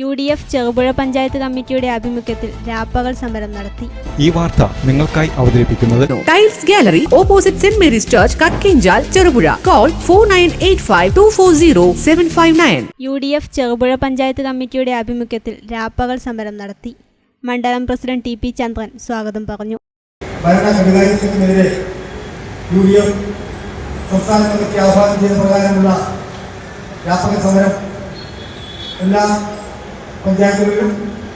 U D F Cherupuzha panchayat കമ്മിറ്റിയുടെ ആഭിമുഖ്യത്തിൽ രാപ്പകൽ സമരം നടത്തി. ഈ വാർത്ത നിങ്ങൾക്കായി അവതരിപ്പിക്കുന്നത് tiles gallery opposite Saint Mary's church Kakkinchal Cherupuzha. Call four nine eight five two four zero seven five nine U D F Cherupuzha panchayat കമ്മിറ്റിയുടെ ആഭിമുഖ്യത്തിൽ രാപ്പകൽ സമരം നടത്തി. മണ്ഡലം പ്രസിഡന്റ് ടി പി ചന്ദ്രൻ സ്വാഗതം പറഞ്ഞു. ഭരണ സംവിധാനത്തിനെതിരെ യു ഡി എഫ് സംസ്ഥാന കമ്മിറ്റി ആഹ്വാനം ചെയ്ത പ്രകാരമുള്ള രാപ്പകൽ സമരം എല്ലാ പഞ്ചായത്തുകളിലും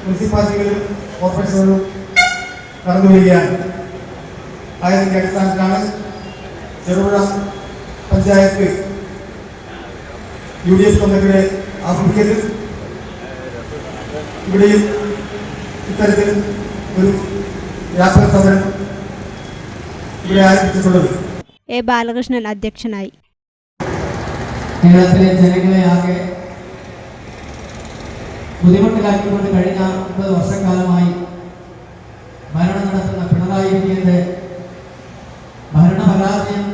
മുനിസിപ്പാലിറ്റികളിലും കോർപ്പറേഷനുകളിലും കടന്നു വരികയാണ്. ആയതിന്റെ അടിസ്ഥാനത്തിലാണ് Cherupuzha panchayat U D F കമ്മിറ്റിയുടെ ആഭിമുഖ്യത്തിൽ ഇവിടെയും ഇത്തരത്തിൽ ഒരു വ്യാപക സമരം ഇവിടെ ആരംഭിച്ചിട്ടുള്ളത്. എ ബാലകൃഷ്ണൻ അധ്യക്ഷനായി. കേരളത്തിലെ ജനങ്ങളെ ആകെ ബുദ്ധിമുട്ടിലാക്കിക്കൊണ്ട് കഴിഞ്ഞ അമ്പത് വർഷക്കാലമായി ഭരണം നടത്തുന്ന പിണറായി വിജയന്റെ ഭരണപരാജയം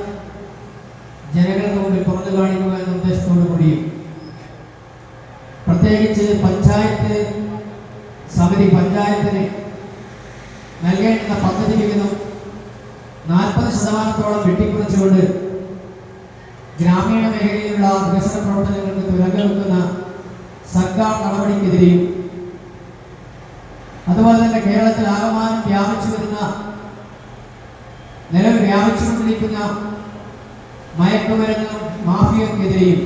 ജനങ്ങളുടെ മുമ്പിൽ തുറന്നു കാണിക്കുക എന്ന ഉദ്ദേശത്തോടു കൂടി പ്രത്യേകിച്ച് പഞ്ചായത്ത് സമിതി പഞ്ചായത്തിന് നൽകേണ്ടുന്ന പദ്ധതി വിഹിതം നാൽപ്പത് ശതമാനത്തോളം വെട്ടിക്കുറച്ചുകൊണ്ട് ഗ്രാമീണ മേഖലയിലുള്ള വികസന പ്രവർത്തനങ്ങൾക്ക് തുരങ്കം സർക്കാർ നടപടിക്കെതിരെയും അതുപോലെ തന്നെ കേരളത്തിൽ ആകമാനം വ്യാപിച്ചു വരുന്ന നിലവിൽ വ്യാപിച്ചുകൊണ്ടിരിക്കുന്ന മയക്കുമരുന്ന് മാഫിയക്കെതിരെയും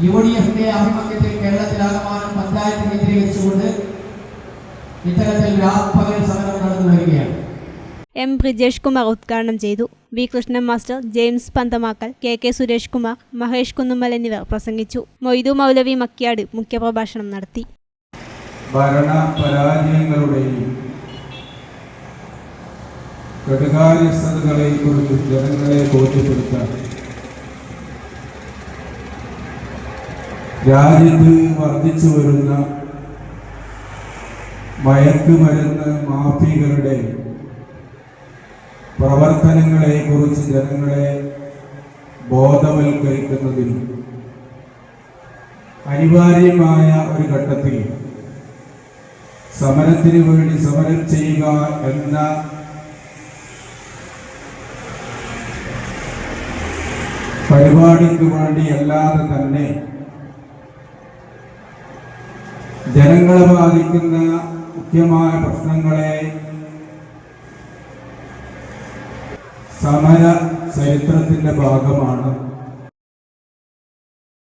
യു ഡി എഫിന്റെ ആഭിമുഖ്യത്തിൽ കേരളത്തിലാകമാനം പഞ്ചായത്ത് കേന്ദ്രീകരിച്ചുകൊണ്ട് ഇത്തരത്തിൽ രാപ്പകൽ സമരം നടന്നു വരികയാണ് എം. ബ്രിജേഷ് കുമാർ ഉദ്ഘാടനം ചെയ്തു. V. Krishnan master James Panthamakkal K. K. Suresh Kumar Mahesh Kunnummal എന്നിവർ പ്രസംഗിച്ചു. മൊയ്തു മൗലവി മക്കിയാട് മുഖ്യപ്രഭാഷണം നടത്തി. ഭരണ കുറിച്ച് ജനങ്ങളെ രാജ്യത്ത് വർദ്ധിച്ചു വരുന്ന മയക്കുമരുന്ന് മാഫിയകളുടെ പ്രവർത്തനങ്ങളെ കുറിച്ച് ജനങ്ങളെ ബോധവൽക്കരിക്കുന്നതിൽ അനിവാര്യമായ ഒരു ഘട്ടത്തിൽ സമരത്തിന് വേണ്ടി സമരം ചെയ്യുക എന്ന പരിപാടിക്ക് വേണ്ടിയല്ലാതെ തന്നെ ജനങ്ങളെ ബാധിക്കുന്ന മുഖ്യമായ പ്രശ്നങ്ങളെ സമര ചരിത്രത്തിന്റെ ഭാഗമാണ്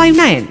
nine